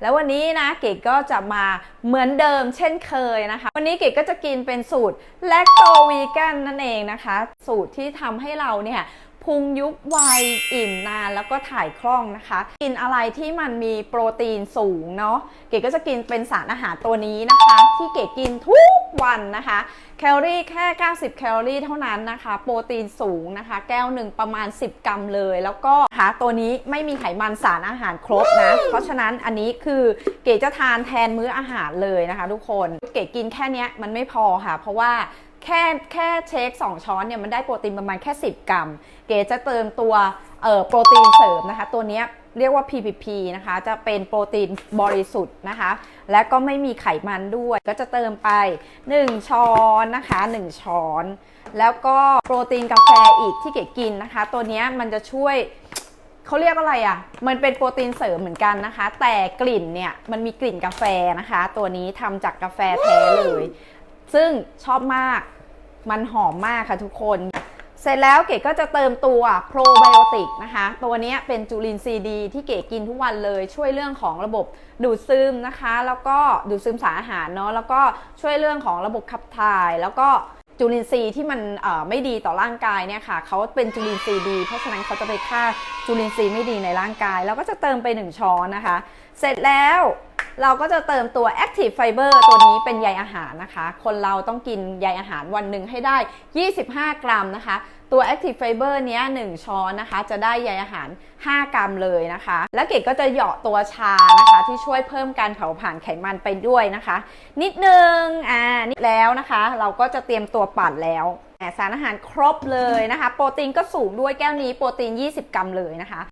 แล้ววันนี้นะเก๋ก็จะมาเหมือนเดิมเช่นเคยนะคะ วันนี้เก๋ก็จะกินเป็นสูตรแลคโตวีแกนนั่นเองนะคะ สูตรที่ทำให้เราเนี่ย พุงยุบไวอิ่มนานแล้วก็ถ่ายคล่องนะคะ กินอะไรที่มันมีโปรตีนสูงเนาะเก๋ก็จะกินเป็นสารอาหารตัวนี้นะคะ ที่เก๋กินทุกวันนะคะ แคลอรี่แค่ 90 แคลอรี่เท่านั้นนะคะ โปรตีนสูงนะคะ แก้วหนึ่งประมาณ 10 กรัมเลย แล้วก็นะคะตัวนี้ไม่มีไขมันสารอาหารครบนะ เพราะฉะนั้นอันนี้คือเก๋จะทานแทนมื้ออาหารเลยนะคะ ทุกคน เก๋กินแค่นี้มันไม่พอค่ะ เพราะว่า แค่แค่เชค2 ช้อนเนี่ยมันได้โปรตีนประมาณแค่ 10 กรัม เก๋จะเติมตัวโปรตีนเสริมนะคะ ตัวนี้เรียกว่า PPP นะคะ จะเป็นโปรตีนบริสุทธิ์นะคะ และก็ไม่มีไขมันด้วย ก็จะเติมไป 1 ช้อนนะคะ 1 ช้อน แล้วก็โปรตีนกาแฟอีกที่เก๋กินนะคะ ตัวนี้มันจะช่วยเขาเรียกอะไรอะ่ะ มันเป็นโปรตีนเสริมเหมือนกันนะคะ แต่กลิ่นเนี่ยมันมีกลิ่นกาแฟนะคะ ตัวนี้ทำจากกาแฟแท้เลย ซึ่งชอบมากมันหอมมากค่ะทุกคน เสร็จแล้วเก๋ก็จะเติมตัวโปรไบโอติกนะคะ ตัวนี้เป็นจุลินทรีย์ดีที่เก๋กินทุกวันเลย ช่วยเรื่องของระบบดูดซึมนะคะ แล้วก็ดูดซึมสารอาหารเนาะแล้วก็ช่วยเรื่องของระบบขับถ่าย แล้วก็จุลินทรีย์ที่มันไม่ดีต่อร่างกายเนี่ยค่ะเขาเป็นจุลินทรีย์ดี เพราะฉะนั้นเขาจะไปฆ่าจุลินทรีย์ไม่ดีในร่างกาย แล้วก็จะเติมไป 1 ช้อนนะคะ เสร็จแล้ว เราก็จะเติมตัว Active Fiber ตัวนี้เป็นใยอาหารนะคะ คนเราต้องกินใยอาหารวันหนึ่งให้ได้ 25 กรัมนะคะ ตัว Active Fiber เนี้ย 1 ช้อนนะคะ จะได้ใยอาหาร 5 กรัมเลยนะคะ แล้วเกดก็จะเหยาะตัวชานะคะ ที่ช่วยเพิ่มการเผาผลาญไขมันไปด้วยนะคะ นิดนึงอ่านี่แล้วนะคะ เราก็จะเตรียมตัวปั่นแล้วสารอาหารครบเลยนะคะ โปรตีนก็สูงด้วยแก้วนี้โปรตีน 20 กรัมเลยนะคะ